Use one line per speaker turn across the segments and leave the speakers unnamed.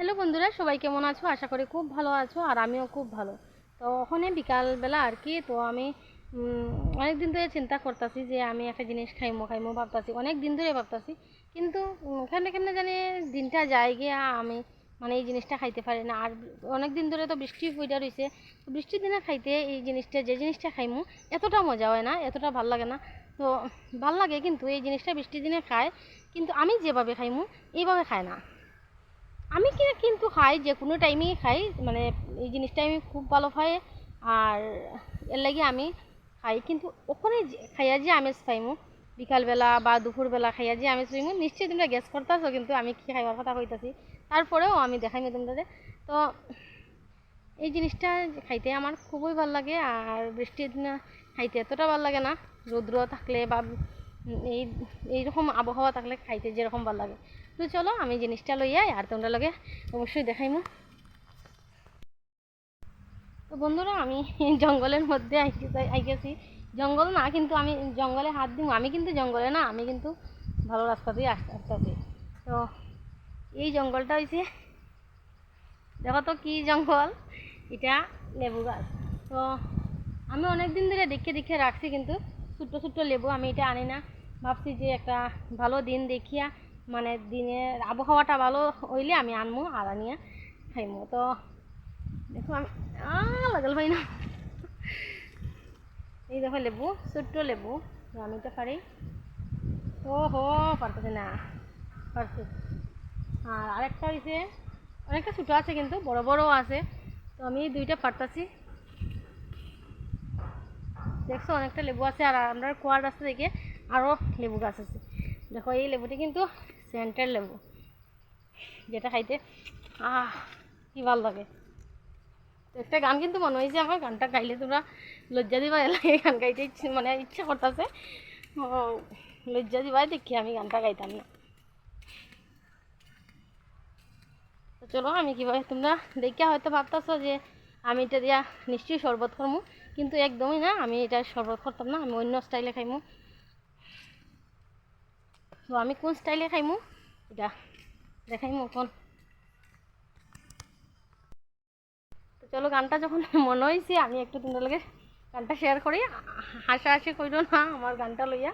Hello বন্ধুরা, সবাই কেমন আছো? আশা করি খুব ভালো আছো আর আমিও খুব ভালো। তো ওখানে বিকালবেলা আর কি, তো আমি অনেক দিন ধরে চিন্তা করতেছি যে আমি একটা জিনিস খাইমো খাইমো ভাবতাছি অনেক দিন ধরে ভাবতাছি। কিন্তু কেমনে কেমনে জানি দিনটা যায় গিয়া আমি মানে এই জিনিসটা খাইতে পারি না। আর অনেক দিন ধরে তো বৃষ্টি পইটা রয়েছে বৃষ্টির দিনে খাইতে এই জিনিসটা, যে জিনিসটা খাইমু, এতটা মজা হয় না, এতটা ভালো লাগে না। তো ভালো লাগে কিন্তু এই জিনিসটা বৃষ্টির দিনে খায়, কিন্তু আমি যেভাবে খাইমু, এইভাবে খায় না। আমি কি কিন্তু খাই, যে কোনো টাইমেই খাই মানে এই জিনিসটা আমি খুব ভালো পাই, আর এর লাগে আমি খাই। কিন্তু ওখানে খাইয়া যে আমেজ পাইমু, বিকালবেলা বা দুপুরবেলা খাইয়া যে আমেজ পাইমু, নিশ্চয়ই তোমরা গ্যাস করতেছো কিন্তু আমি কি খাইবার কথা কইতাছি। তারপরেও আমি দেখাইমু তোমরা তো এই জিনিসটা খাইতে আমার খুবই ভালো লাগে, আর বৃষ্টির দিনে খাইতে এতটা ভালো লাগে না। রৌদ্র থাকলে বা এই, এইরকম আবহাওয়া থাকলে খাইতে যেরকম ভালো লাগে। তো চলো, আমি জিনিসটা লই আই আর তোমরা লগে অবশ্যই দেখাইমু। তো বন্ধুরা, আমি জঙ্গলের মধ্যে আইতেছি। জঙ্গল না, কিন্তু আমি জঙ্গলে হাত দিব আমি কিন্তু জঙ্গলে না, আমি কিন্তু ভালো রাস্তা দিয়ে আসতে আসতেছি। তো এই জঙ্গলটা হয়েছে দেখো তো কি জঙ্গল, এটা লেবু গাছ। তো আমি অনেক দিন ধরে দেখে দেখে রাখছি কিন্তু, ছোট্ট ছোট্ট লেবু, আমি এটা আনি না। ভাবছি যে একটা ভালো দিন দেখিয়া মানে দিনের আবহাওয়াটা ভালো হইলে আমি আনব আর আনিয়া খাইমু। তো দেখো আমি লাগাল ভাই না। এই দেখো লেবু, ছোট্ট লেবু, আমি তো পারি ও হো পারতেছি না, পারছি। আর আরেকটা হয়েছে অনেকটা ছোটো আছে কিন্তু, বড় বড় আছে। তো আমি দুইটা পারতাছি। দেখছ, অনেকটা লেবু আছে, আর আমরা কুয়ার রাস্তা থেকে আরও লেবু গাছ আছে। দেখো, এই লেবুটি কিন্তু সেন্টার লেবু। যেটা খাইতে, আহ, কি ভালো লাগে। একটা গান কিন্তু মনে হয়েছে আমার গানটা গাইলে তোমরা লজ্জা দিবা লাগে গান গাইতে মানে ইচ্ছা করতেছে। লজ্জা দিবাই দেখি আমি গানটা গাইতাম না। চলো, আমি কীভাবে তোমরা দেখে হয়তো ভাবতেছো যে আমি এটা দিয়া নিশ্চয়ই শরবত করব কিন্তু একদমই না, আমি এটা শরবত করতাম না, আমি অন্য স্টাইলে খাইমু। তো আমি কোন স্টাইলে খাইমু? এটা দেখাইমু কোন তো চলো গানটা যখন মনে হয়েছে আমি একটু তোমাদের লগে গানটা শেয়ার করি। হাসাহাসি করিও না আমার গানটা লইয়া।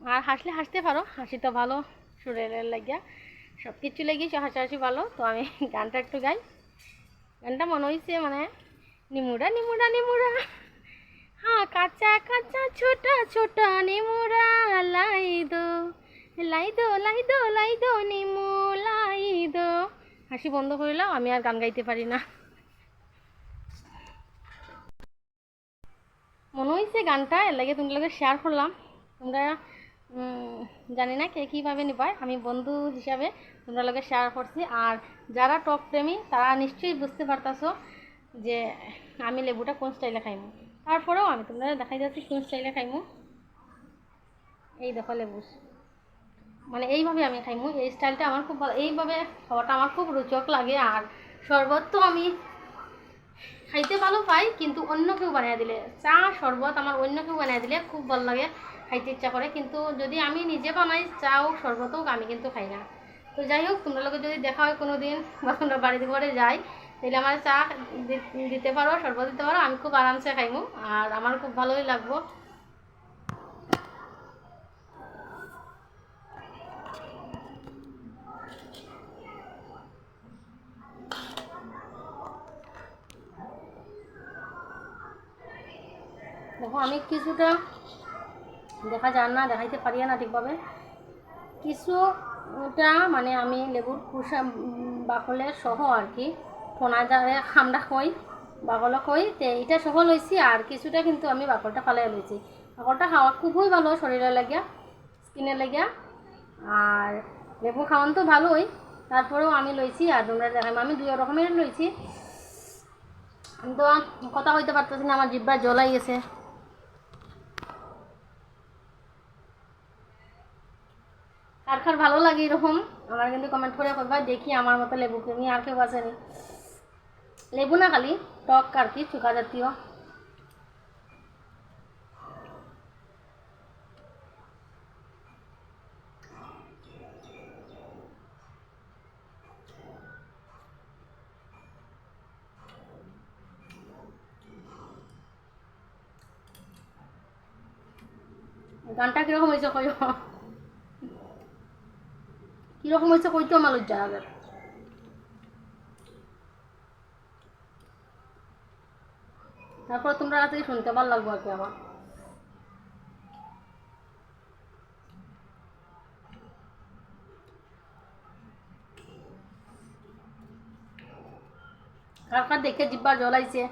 আর হাসলে হাসতে পারো, হাসি তো ভালো, সুরের লাগিয়া। সব কিছু লেগেই হাসাহাসি ভালো। তো আমি গানটা একটু গাই। গানটা মনে হয়েছে মানে নিমুড়া নিমুড়া নিমুরা। হ্যাঁ কাঁচা কাঁচা, ছোটা ছোটা দো লাই দো লাই দো লাই দো নিমু লাই দো হাসি বন্ধ করিলাম আমি আর গান গাইতে পারি না। মনে হয়েছে গানটা, এর লাগে তোমাদের শেয়ার করলাম। তোমরা জানি না কে কীভাবে নিবাই আমি বন্ধু হিসাবে তোমরা লগে শেয়ার করছি। আর যারা টক প্রেমী, তারা নিশ্চয়ই বুঝতে পারতাছো যে আমি লেবুটা কোন স্টাইলে খাইমু। তারপরেও আমি তোমরা দেখাই যাচ্ছি কোন স্টাইলে খাইমু। এই দেখো লেবু মানে এইভাবে আমি খাইমু। এই স্টাইলটা আমার খুব ভালো এইভাবে খাওয়াটা আমার খুব রোচক লাগে। আর শরবত তো আমি খাইতে ভালো পাই, কিন্তু অন্য কেউ বানিয়ে দিলে। চা, শরবত আমার অন্য কেউ বানিয়ে দিলে খুব ভালো লাগে, খাইতে ইচ্ছা করে। কিন্তু যদি আমি নিজে বানাই চা হোক, শরবত হোক, আমি কিন্তু খাই না। তো যাই হোক, তোমরা লোকের যদি দেখা হয় কোনো দিন বা তোমরা বাড়িতে ঘরে যাই, তাহলে আমার চা দিতে পারো, শরবত দিতে পারো, আমি খুব আরামসে খাইমু। আর আমার খুব ভালোই লাগবো। দেখো আমি কিছুটা দেখা যায় না দেখাইতে পারি না ঠিকভাবে। কিছুটা মানে আমি লেবুর কুসা উম, বাকলের সহ আর কি ফোনা যারে আমরা কই বাকল কই তে এটা সহ লইছি আর কিছুটা কিন্তু আমি বাকলটা ফালাই লইছি। বাকলটা খাওয়া খুবই ভালো শরীরের লাগিয়া স্কিনের লাগিয়া। আর লেবু খাওয়ান তো ভালোই তারপরেও আমি লইছি আর তোমরা দেখাম আমি দুই রকমের লইছি। তো কথা কইতে পারতেছি না আমার জিব্বা জ্বলাই গেছে কার ভালো লাগে এরকম। আমার কিন্তু কমেন্ট করে করবা দেখি আমার মতো লেবু প্রেমী আর কেউ আসেনি লেবু না খালি, টক আর কি, চুকা জাতীয়। গানটা কীরকম হয়েছে কয় কীরকম হয়েছে, কইতেও আমার লজ্জা লাগে তারপর তোমরা রাতে শুনতে ভালো লাগবো আর কি আমার কার দেখে জিব্বার জল আইছে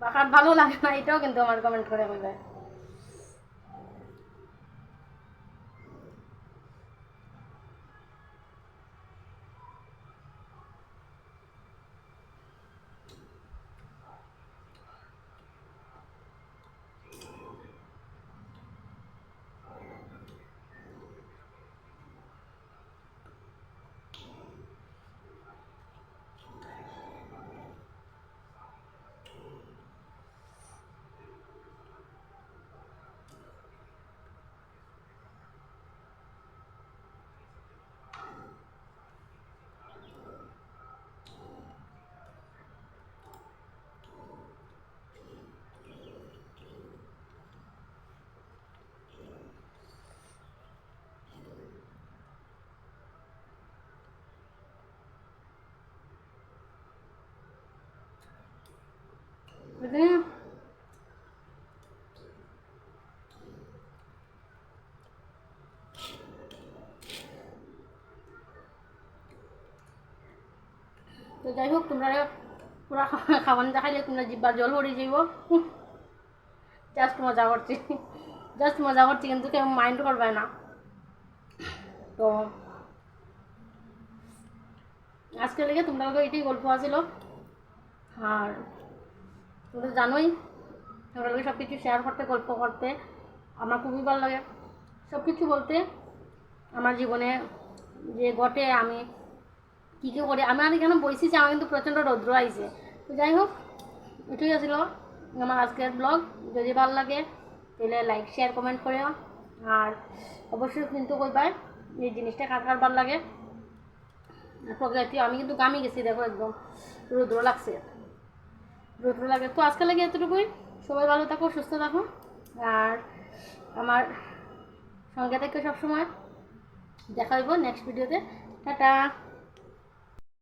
বা কার ভালো লাগে না, এটাও কিন্তু আমার কমেন্ট করে বলবে। বুঝলি তো যাই হোক, তোমরা পুরা খাবার দেখাইলে তোমরা জিব্বার জল ভরে যাইব। জাস্ট মজা করছি। জাস্ট মজা করছি, কিন্তু কেউ মাইন্ড করবে না। তো আজকে লেগে তোমরা এটাই গল্প আছিল। আর তোমরা জানোই তোমরা সব কিছু শেয়ার করতে, গল্প করতে, আমার খুবই ভালো লাগে। সব কিছু বলতে আমার জীবনে যে ঘটে আমি, কী কী করি আমি আর বইছি যে আমার কিন্তু প্রচণ্ড রৌদ্র আইছে। তো যাই হোক, এটাই আছিল আমার আজকের ব্লগ যদি ভালো লাগে, তাহলে লাইক শেয়ার কমেন্ট করেও। আর অবশ্যই কিন্তু কইবাই এই জিনিসটা কার কার ভালো লাগে। প্রকৃতি, আমি কিন্তু গামে গেছি, দেখো একদম, রৌদ্র লাগছে। রৌদ্র লাগে। তো আজকে লাগে এতটুকুই। সবাই ভালো থাকো, সুস্থ থাকো। আর আমার সঙ্গে থেকে সবসময়। দেখা হইব নেক্সট ভিডিওতে টাটা।